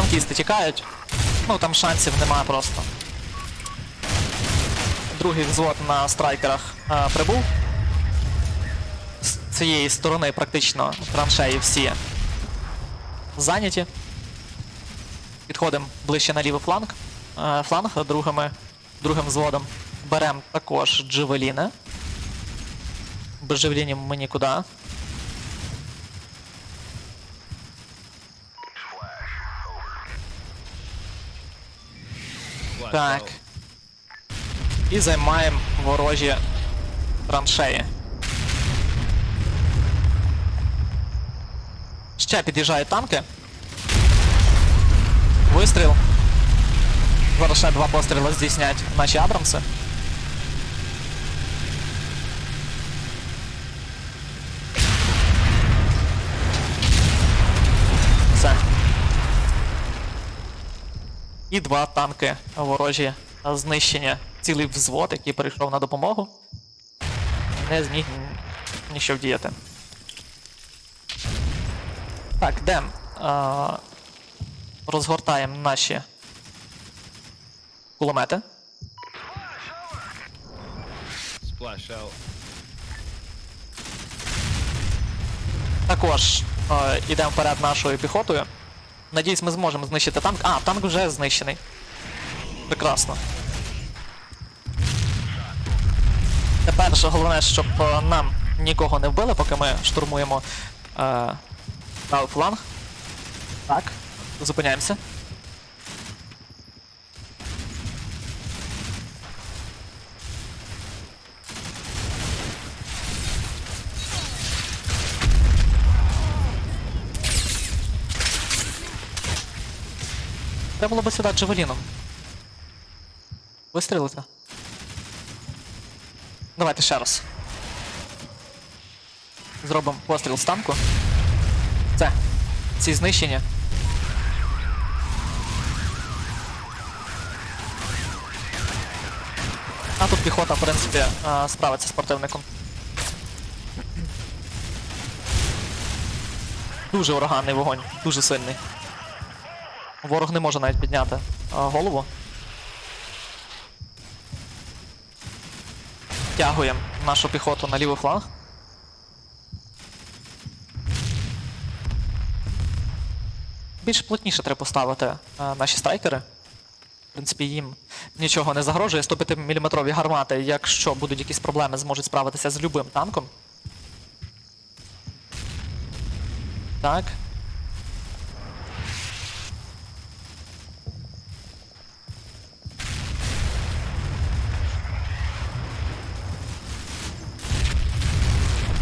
танкісти тікають. Ну там шансів немає просто. Другий взвод на страйкерах е, прибув. З цієї сторони практично траншеї всі зайняті. Підходимо ближче на лівий фланг. Е, фланг другими, другим взводом. Беремо також джевеліни. Без джевелінів ми нікуди. Так. І займаємо ворожі траншеї. Ще під'їжджають танки. Вистріл. Зараз ще два постріли здійснять наші Абрамси. І два танки ворожі знищення. Цілий взвод, який прийшов на допомогу. Не зміг нічого вдіяти. Так, Дем. А, розгортаємо наші кулемети. Також е, йдемо вперед нашою піхотою. Надіюсь, ми зможемо знищити танк. А, танк вже знищений. Прекрасно. Тепер ж головне, щоб е, нам нікого не вбили, поки ми штурмуємо е, правий фланг. Так, зупиняємося. Було би сюди джавеліном. Вистрілити. Давайте ще раз. Зробимо постріл з танку. Це. Ці знищення. А тут піхота, в принципі, е, справиться з противником. Дуже ураганний вогонь, дуже сильний. Ворог не може навіть підняти е, голову. Тягуємо нашу піхоту на лівий фланг. Більш плотніше треба поставити е, наші страйкери. В принципі, їм нічого не загрожує. 105-мм гармати, якщо будуть якісь проблеми, зможуть справитися з любим танком. Так.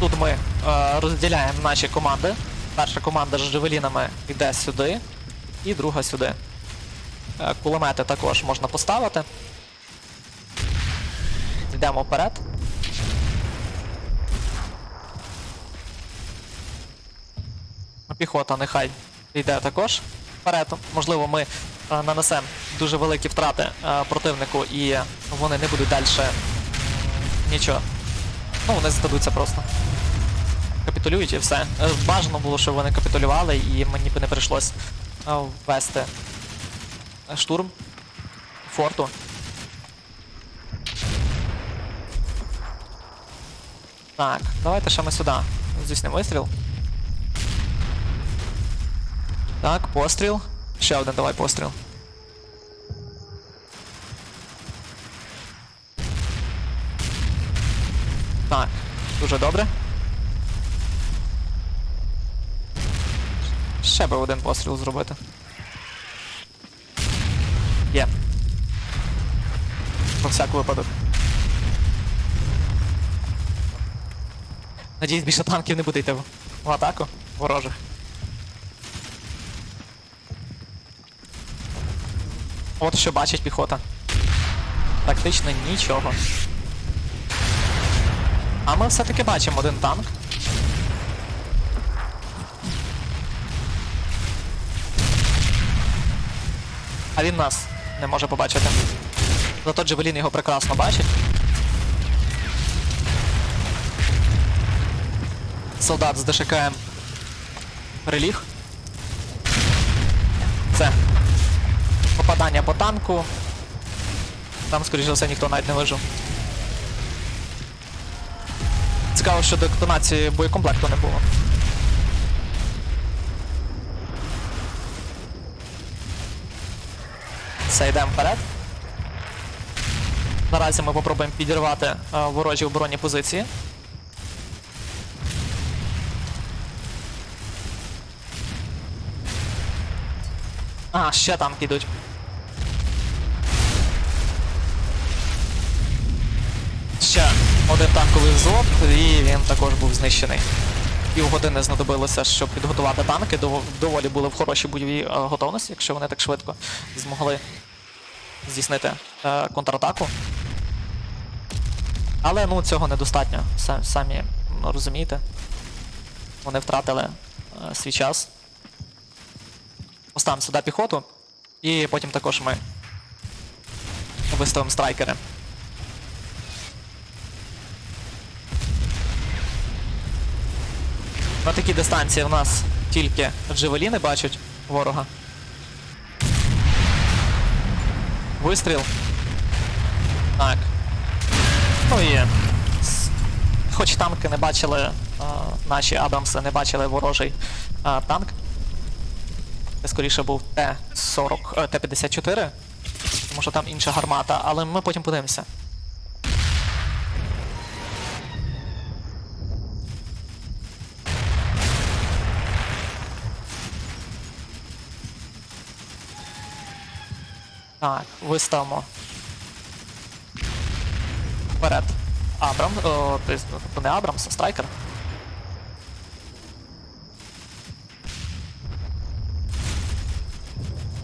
Тут ми е, розділяємо наші команди. Перша команда з джевелінами йде сюди, і друга сюди. Е, кулемети також можна поставити. Йдемо вперед. Піхота нехай йде також вперед. Можливо, ми е, нанесемо дуже великі втрати е, противнику і вони не будуть далі нічого. Ну, вони здадуться просто. Капітулюють і все. Е, Бажано було, щоб вони капітулювали, і мені би не прийшлось ввести е, штурм форту. Так, давайте ще ми сюди. Здійснимо вистріл. Так, постріл. Ще один давай постріл. Так, дуже добре. Ще би один постріл зробити. Є. Про всяк випадок. Надіюсь, більше танків не буде йти в атаку ворожих. От що бачить піхота. Практично нічого. А ми все-таки бачимо один танк. А він нас не може побачити. Зато Джевелін його прекрасно бачить. Солдат з ДШКМ приліг. Все, Попадання по танку. Там, скоріш за все, ніхто навіть не вижив. Цікаво, що детонації боєкомплекту не було. Все, йдемо вперед. Наразі ми попробуємо підірвати е, ворожі оборонні позиції. А, ще там підуть. Ще один танковий взвод, і він також був знищений. Півгодини знадобилося, щоб підготувати танки. Доволі були в хорошій бойовій е, готовності, якщо вони так швидко змогли здійснити е, контратаку. Але ну цього недостатньо. Са- Самі ну, розумієте. Вони втратили е, свій час. Поставимо сюди піхоту. І потім також ми виставимо страйкери. На такій дистанції у нас тільки джевеліни бачать ворога. Вистріл. Так. Ну і. Хоч танки не бачили, а, наші Абрамси не бачили ворожий а, танк. Це скоріше був Т-40, е, Т-54, тому що там інша гармата, але ми потім подивимося. Так, виставимо. Вперед. Абрам. О, тобто тобто не Абрамс, а страйкер.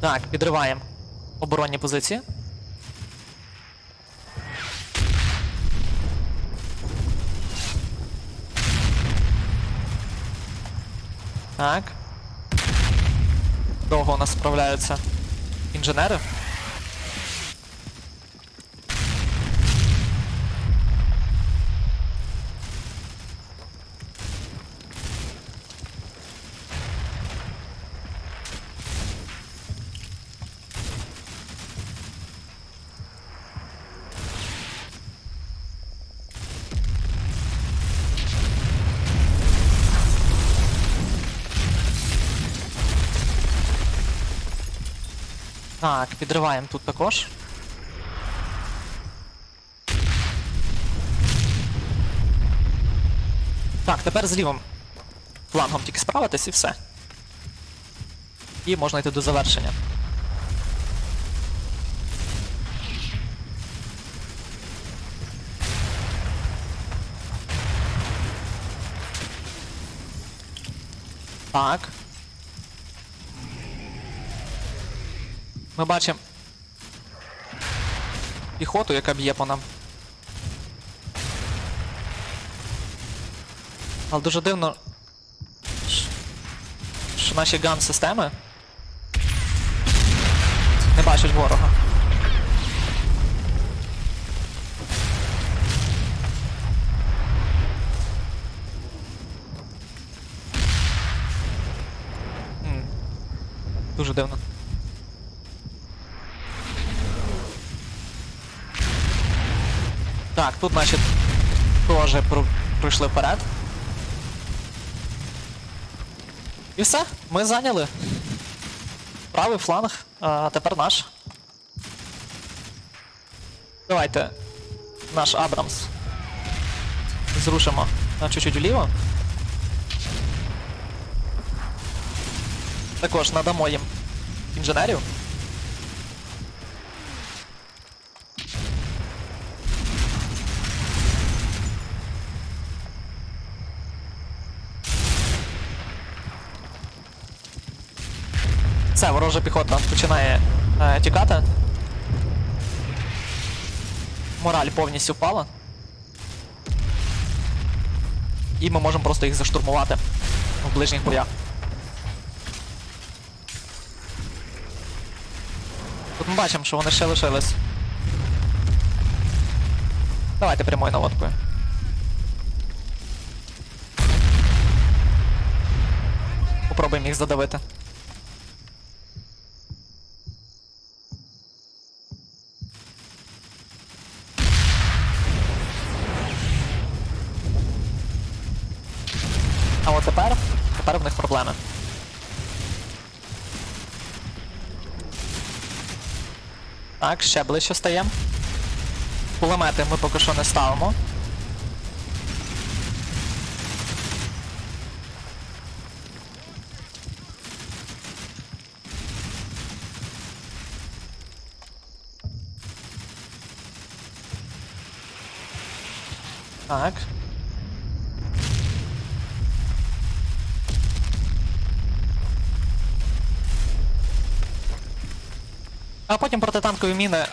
Так, підриваємо оборонні позиції. Так. Довго у нас справляються інженери. Підриваємо тут також. Так, тепер з лівим флангом тільки справитись і все. І можна йти до завершення. Так. Ми бачимо піхоту, яка б'є по нам. Але дуже дивно, що наші ган-системи не бачать ворога. Дуже дивно. Так, тут, значить, теж пройшли вперед. І все, ми зайняли. Правий фланг, а тепер наш. Давайте наш Абрамс зрушимо на чуть-чуть вліво. Також надамо їм інженерів. Все, ворожа піхота починає е, тікати. Мораль повністю впала. І ми можемо просто їх заштурмувати в ближніх боях. Тут ми бачимо, що вони ще лишились. Давайте прямою наводкою. Попробуємо їх задавити. Проблеми. Так, ще ближче стаємо. Кулемети ми поки що не ставимо. Так. А потім протитанкові міни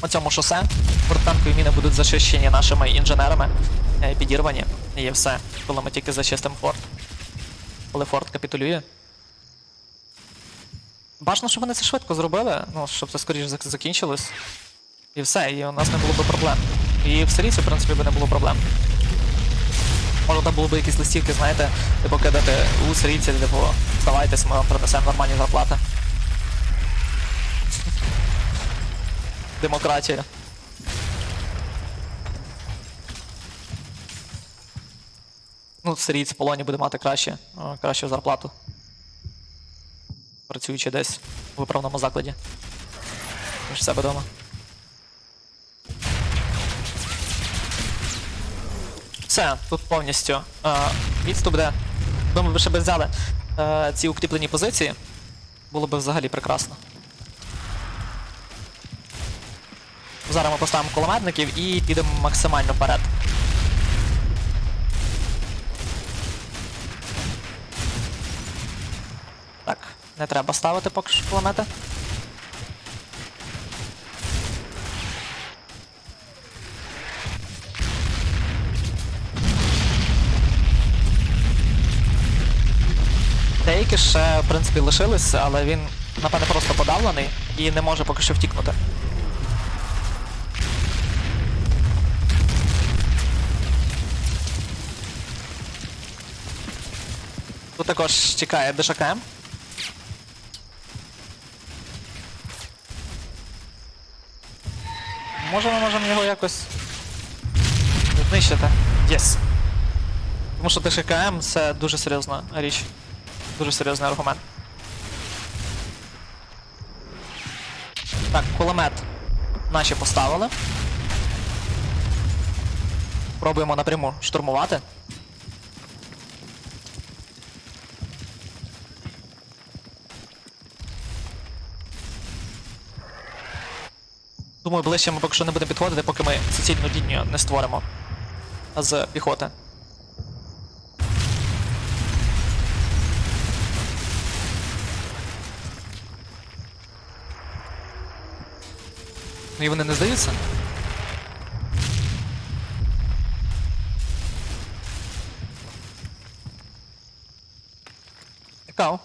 по цьому шосе. Протитанкові міни будуть зачищені нашими інженерами, е, підірвані. І все, коли ми тільки зачистимо форт. Коли форт капітулює. Бажано, щоб вони це швидко зробили, ну, щоб це скоріше закінчилось. І все, і у нас не було б проблем. І в Сирійці, в принципі, би не було проблем. Може там було б якісь листівки, знаєте, типу кидати у сирійці, типу, вставайтесь, ми вам принесемо нормальні зарплати. Демократія. Ну, сирійць в полоні буде мати краще, кращу зарплату. Працюючи десь у виправному закладі. Ніж в себе вдома. Все, тут повністю е, відступ де. Якби ми ще б взяли е, ці укріплені позиції, було б взагалі прекрасно. Зараз ми поставимо кулеметників і підемо максимально вперед. Так, не треба ставити поки що кулемети. Деякі ще, в принципі, лишились, але він, напевне, просто подавлений і не може поки що втікнути. Тут також чекає ДШКМ. Може ми можемо його якось знищити. Єс. Тому що ДШКМ це дуже серйозна річ. Дуже серйозний аргумент. Так, кулемет наші поставили. Пробуємо напряму штурмувати. Думаю, ближче ми поки що не будемо підходити, поки ми суцільну лінію не створимо з піхоти. Ну і вони не здаються. Цікаво.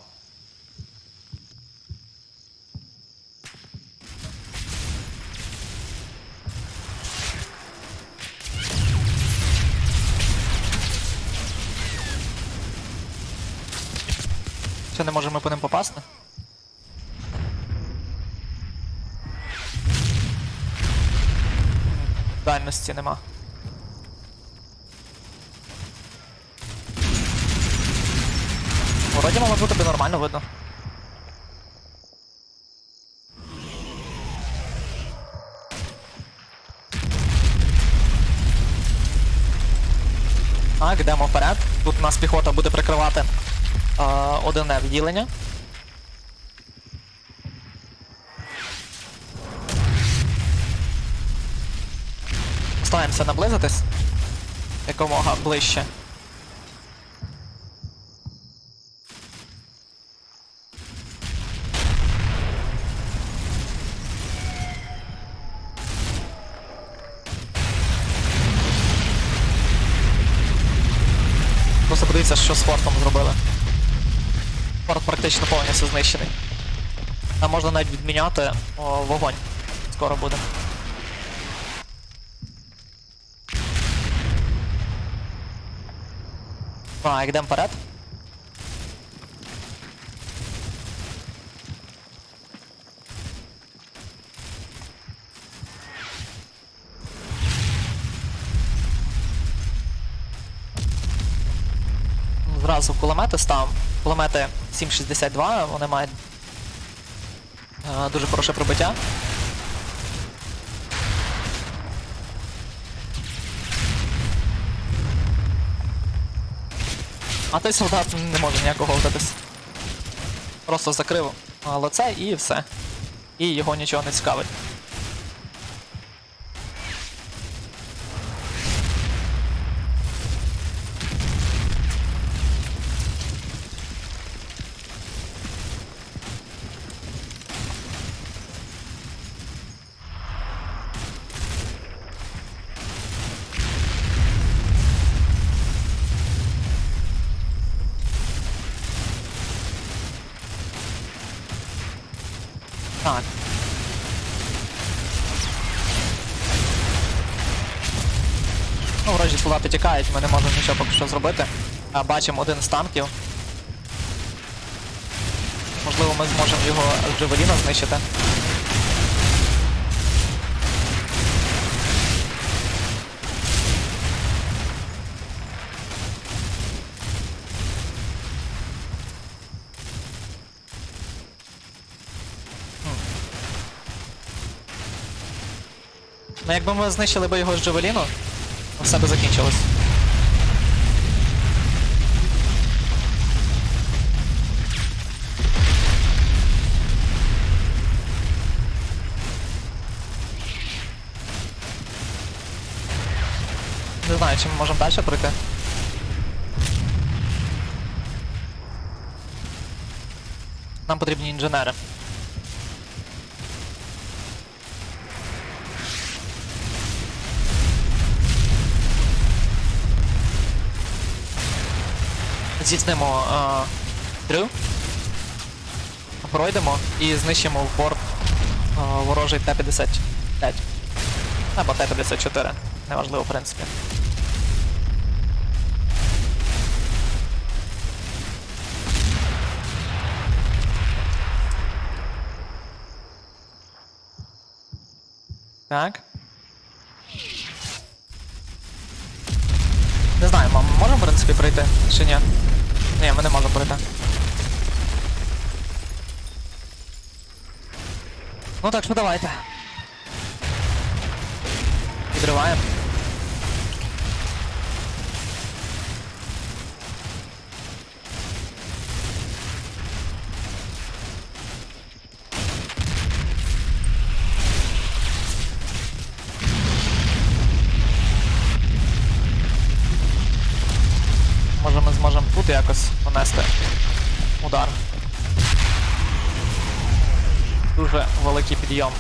Ще не можемо по ним попасти. Дальності нема. Вроді мало бути би нормально видно. Так, йдемо вперед. Тут нас піхота буде прикривати одне відділення. Стараємося наблизитись якомога ближче. Просто подивіться, що з фортом зробили. Форт практично повністю знищений. Там можна навіть відміняти о, вогонь. Скоро буде. А, йдемо вперед. Зразу кулемети ставимо. Кулемети 7,62, вони мають е, дуже хороше пробиття. А той солдат не може ніякого вдатись. Просто закрив лице і все. І його нічого не цікавить. Солдати тікають, ми не можемо нічого поки що зробити. А, бачимо один з танків. Можливо, ми зможемо його з Джевеліна знищити. Ну, якби ми знищили би його з Джевеліну, все би закінчилось. Не знаю, чи ми можемо далі пройти. Нам потрібні інженери. Здійснимо е, дрю. Пройдемо і знищимо в борт е, ворожий Т-55. Або Т-54. Неважливо, в принципі. Так. Не знаю, мам, можемо в принципі пройти чи ні? Ні, не можемо пройти. Ну так що давайте. Відриваємо. Понести удар. Дуже великий підйом.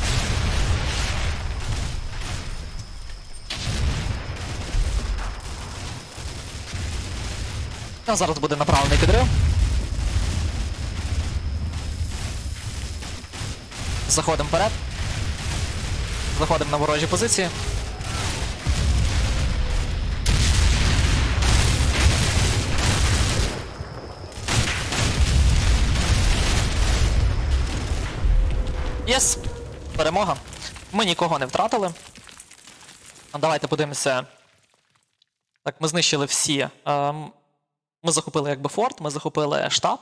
А зараз буде направлений підрив. Заходимо вперед. Заходимо на ворожі позиції. Перемога. Ми нікого не втратили. Давайте подивимося. Так, ми знищили всі. ем, Ми захопили якби форт, ми захопили штаб.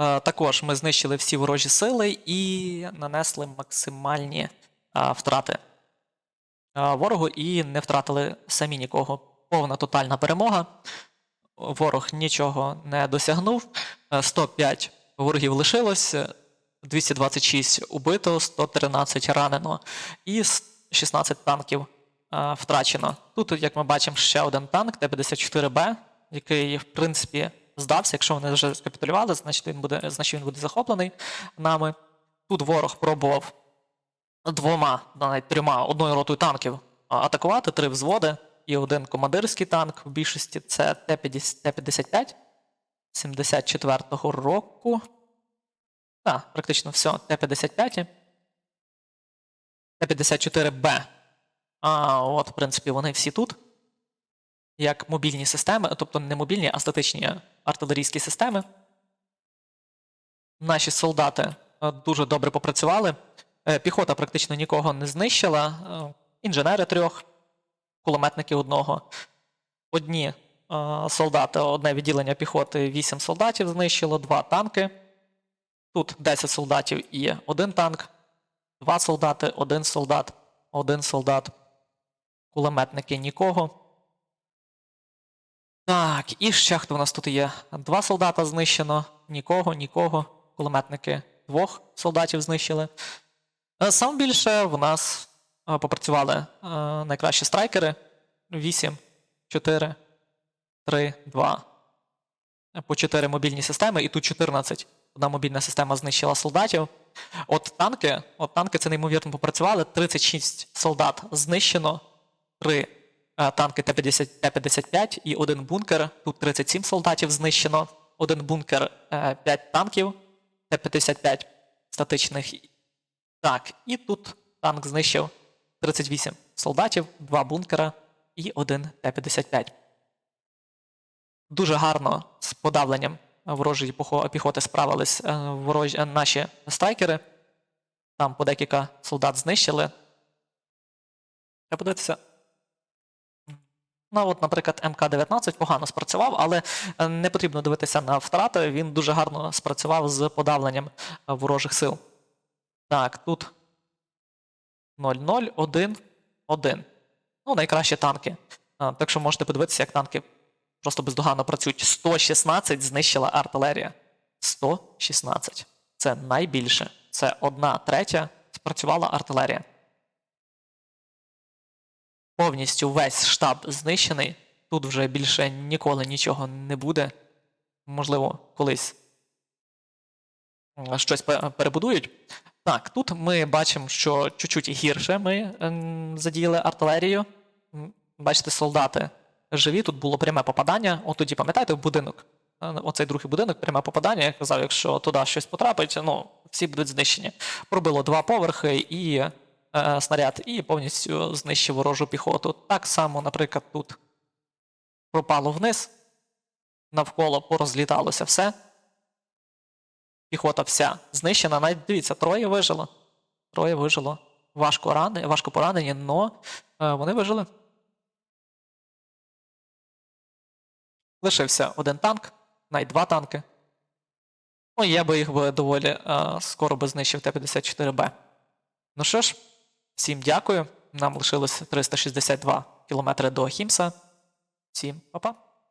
Е, Також ми знищили всі ворожі сили і нанесли максимальні е, втрати е, ворогу і не втратили самі нікого. Повна тотальна перемога. Ворог нічого не досягнув. Е, 105 ворогів лишилось. Е, 226 убито, 113 ранено і 16 танків е, втрачено. Тут, як ми бачимо, ще один танк Т-54Б, який, в принципі, здався. Якщо вони вже скапітулювали, значить він буде, значить він буде захоплений нами. Тут ворог пробував двома, навіть трьома, одною ротою танків атакувати, три взводи і один командирський танк. В більшості це Т-50 Т-55 74-го року. Так, практично все. Т-55. Т-54Б. А от, в принципі, вони всі тут. Як мобільні системи, тобто не мобільні, а статичні артилерійські системи. Наші солдати е, дуже добре попрацювали. Е, Піхота практично нікого не знищила. Е, Інженери трьох, кулеметники одного. Одні солдати, одне відділення піхоти, 8 солдатів знищило, 2 танки. Тут 10 солдатів і один танк, 2 солдати, 1 солдат, 1 солдат. Кулеметники нікого. Так, і ще хто в нас тут є? Два солдата знищено, нікого, нікого. Кулеметники двох солдатів знищили. Е, Сам більше в нас е, попрацювали е, найкращі страйкери. 8, 4, 3, 2. По 4 мобільні системи, і тут 14. Одна мобільна система знищила солдатів. От танки, от танки це неймовірно попрацювали. 36 солдат знищено, 3 е, танки Т-50, Т-55 і один бункер. Тут 37 солдатів знищено, один бункер, 5 танків Т-55 статичних. Так, і тут танк знищив 38 солдатів, 2 бункера і один Т-55. Дуже гарно з подавленням ворожої піхоти справились е, ворожі, е, наші страйкери. Там по декілька солдат знищили. Треба подивитися. Ну, от, наприклад, МК-19 погано спрацював, але е, не потрібно дивитися на втрати. Він дуже гарно спрацював з подавленням ворожих сил. Так, тут 0-0, 1, 1. Ну, найкращі танки. Так що можете подивитися, як танки просто бездоганно працюють. 116 знищила артилерія. 116. Це найбільше. Це одна третя спрацювала артилерія. Повністю весь штаб знищений. Тут вже більше ніколи нічого не буде. Можливо, колись щось перебудують. Так, тут ми бачимо, що чуть-чуть гірше ми ем, задіяли артилерію. Бачите, солдати живі, тут було пряме попадання. От тоді, пам'ятаєте, будинок. Е, Оцей другий будинок, пряме попадання. Я казав, якщо туди щось потрапить, ну, всі будуть знищені. Пробило два поверхи і е, снаряд, і повністю знищив ворожу піхоту. Так само, наприклад, тут пропало вниз, навколо порозліталося все. Піхота вся знищена. Навіть дивіться, троє вижило. Троє вижило. Важко, рани, важко поранені, але вони вижили. Лишився один танк, навіть два танки. Ну, я би їх би доволі е, скоро би знищив Т-54Б. Ну що ж, всім дякую. Нам лишилось 362 кілометри до Хімса. Всім па-па.